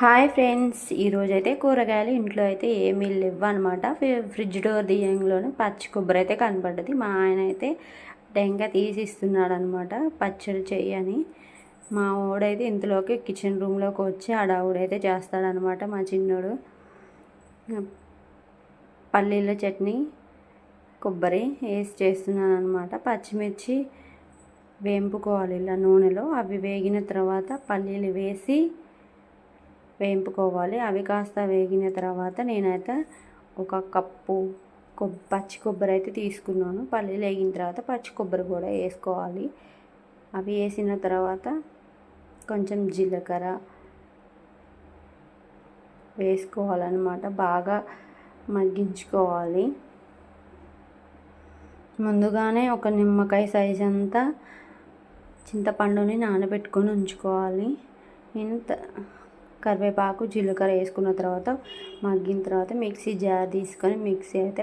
Hi friends ఈరోజు అయితే కూరగాయలు ఇంట్లో అయితే ఏమీ లేవు అనమాట ఫ్రిడ్జ్ డోర్ దియ్యంలోనే పచ్చి కొబ్బరి అయితే కనపడ్డది. మా ఆయన అయితే టెంకాయ తీసిస్తున్నాడు అనమాట పచ్చడి చెయ్యని మా ఓడైతే ఇంతలోకి కిచెన్ రూమ్లోకి వచ్చి ఆడావుడైతే చేస్తాడనమాట మా చిన్నోడు. పల్లీల చట్నీ కొబ్బరి వేసి చేస్తున్నాను అనమాట పచ్చిమిర్చి వేంపుకోవాలి ఇలా నూనెలో. అవి వేగిన తర్వాత పల్లీలు వేసి వేయింపుకోవాలి. అవి కాస్త వేగిన తర్వాత నేనైతే ఒక కప్పు కొబ్బ పచ్చి కొబ్బరి అయితే తీసుకున్నాను. పల్లీలు వేగిన తర్వాత పచ్చి కొబ్బరి కూడా వేసుకోవాలి. అవి వేసిన తర్వాత కొంచెం జీలకర్ర వేసుకోవాలన్నమాట. బాగా మగ్గించుకోవాలి. ముందుగానే ఒక నిమ్మకాయ సైజ్ అంతా చింతపండుని నానబెట్టుకొని ఉంచుకోవాలి. నేను కరివేపాకు జీలకర్ర వేసుకున్న తర్వాత మగ్గిన తర్వాత మిక్సీ జార్ తీసుకొని మిక్సీ అయితే